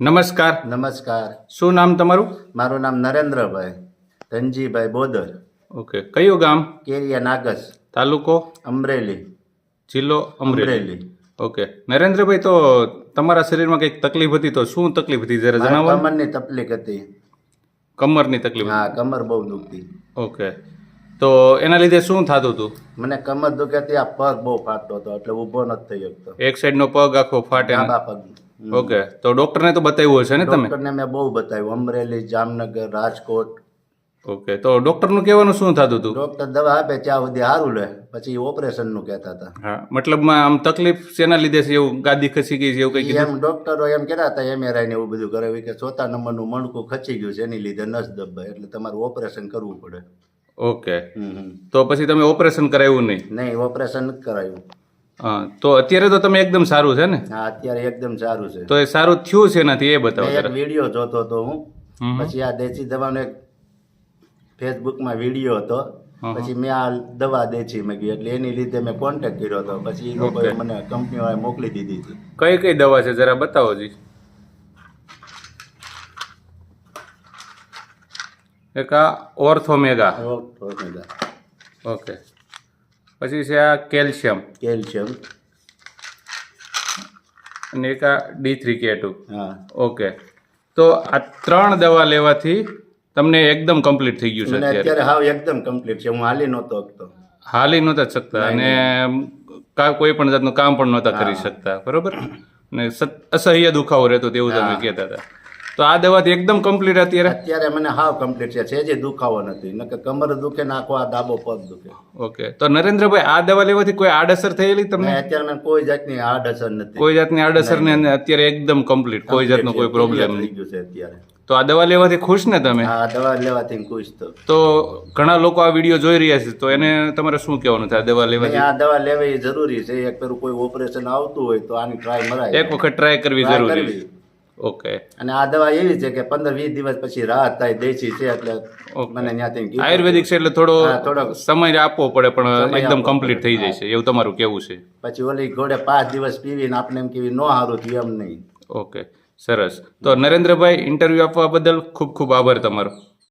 નમસ્કાર. નમસ્કાર. શું નામ તમારું? મારું નામ નરેન્દ્રભાઈ ધનજીભાઈ બોદર. ઓકે. કયું ગામ? કેરિયા નાગસ. તાલુકો? અમરેલી. જિલ્લો અમરેલી. ઓકે. નરેન્દ્રભાઈ તો તમારા શરીરમાં કંઈક તકલીફ હતી તો શું તકલીફ હતી? જરા જણાવો કમરની તકલીફ હતી. કમરની તકલીફ હા કમર બહુ દુખતી. ઓકે. તો એના લીધે શું થતું હતું? મને કમર દુખે આ પગ બહુ ફાટતો હતો એટલે ઊભો નથી થઈ શકતો એક સાઈડનો પગ આખો ફાટે પગ. ઓકે તો ડોક્ટરને તો બતાવ્યું હશે ને તમે? ડોક્ટરને મેં બહુ બતાવ્યું અમરેલી જામનગર રાજકોટ. ઓકે તો ડોક્ટરનું કહેવાનું શું થતું હતું? ડોક્ટર દવા આપે ત્યાં સુધી સારું લે પછી ઓપરેશનનું કહેતા હતા. હા મતલબમાં આમ તકલીફ શેના લીધે છે? એવું ગાદી ખસી ગઈ છે એવું કંઈ એમ ડોક્ટરો એમ કહેતા હતા એમઆરઆઈ ને એવું બધું કરાવ્યું કે ચોથા નંબરનું મણકું ખચી ગયું છે એની લીધે નસ દબાય એટલે તમારું ઓપરેશન કરવું પડે. ઓકે. તો પછી તમે ઓપરેશન કરાવ્યું નહીં? નહીં ઓપરેશન નથી કરાયું. હા તો અત્યારે તો તમે એકદમ સારું છે ને? હા અત્યારે એકદમ સારું છે. તો એ સારું થયું છે એનાથી એ બતાવો એક વીડિયો જોતો હતો હું. પછી આ દેશી દવાનો એક ફેસબુકમાં વીડિયો હતો. પછી મેં આ દવા દેચી મેં કીધું એટલે એની લીધે મેં કોન્ટેક્ટ કર્યો હતો. પછી એ લોકોએ. મને કંપનીવાળાએ મોકલી દીધી હતી. કઈ કઈ દવા છે જરા બતાવો જી. એક આ ઓર્થોમેગા. ઓકે. પછી છે આ કેલ્શિયમ. કેલ્શિયમ. અને એક આ ડી થ્રી કે ટુ હા. ઓકે. તો આ ત્રણ દવા લેવાથી તમને એકદમ કમ્પ્લીટ થઈ ગયું છે અત્યારે. હા હાવ એકદમ કમ્પ્લીટ છે. હું હાલી નહોતો શકતો હાલી નહોતા શકતા અને કા કોઈ પણ જાતનું કામ પણ નહોતા કરી શકતા. બરોબર? અને અસહ્ય દુખાવો રહેતો તેવું તમે કહેતા હતા. તો આ દવા એકદમ કમ્પ્લીટ અત્યારે. અત્યારે મને હાવ કમ્પ્લીટ છે છે જે દુખાવો નથી. નકર કમર દુખે ને આખો આ ડાબો પગ દુખે. ઓકે. તો નરેન્દ્રભાઈ આ દવા લેવાથી કોઈ આડઅસર થયેલી તમને? અત્યારે મને કોઈ જાતની આડઅસર નથી. કોઈ જાતની આડઅસર ને અત્યારે એકદમ કમ્પ્લીટ કોઈ જાતનો કોઈ પ્રોબ્લેમ નહીં. છે અત્યારે. તો આ દવા લેવાથી ખુશ ને તમે? હા દવા લેવાથી ખુશ તો. તો ઘણા લોકો આ વીડિયો જોઈ રહ્યા છે તો એને તમારે શું કહેવાનું છે આ દવા લેવાથી? આ દવા લેવી જરૂરી છે. એક પેલું કોઈ ઓપરેશન આવતું હોય તો આની ટ્રાય મરાય. એક વખત ટ્રાય કરવી જરૂરી કરવી. ઓકે અને આ દવા એવી છે કે પંદર વીસ દિવસ પછી રાહત થાય દેશી છે એટલે. મને ત્યાંથી. આયુર્વેદિક છે એટલે થોડો થોડો સમય આપવો પડે પણ એકદમ કમ્પ્લીટ થઈ. જાય છે એવું તમારું કેવું છે પછી ઓલી ઘોડે પાંચ દિવસ પીવીને આપણે એમ કેવી ન સારું થયું એમ નહીં ઓકે સરસ તો નરેન્દ્રભાઈ ઇન્ટરવ્યૂ આપવા બદલ ખૂબ ખૂબ આભાર તમારો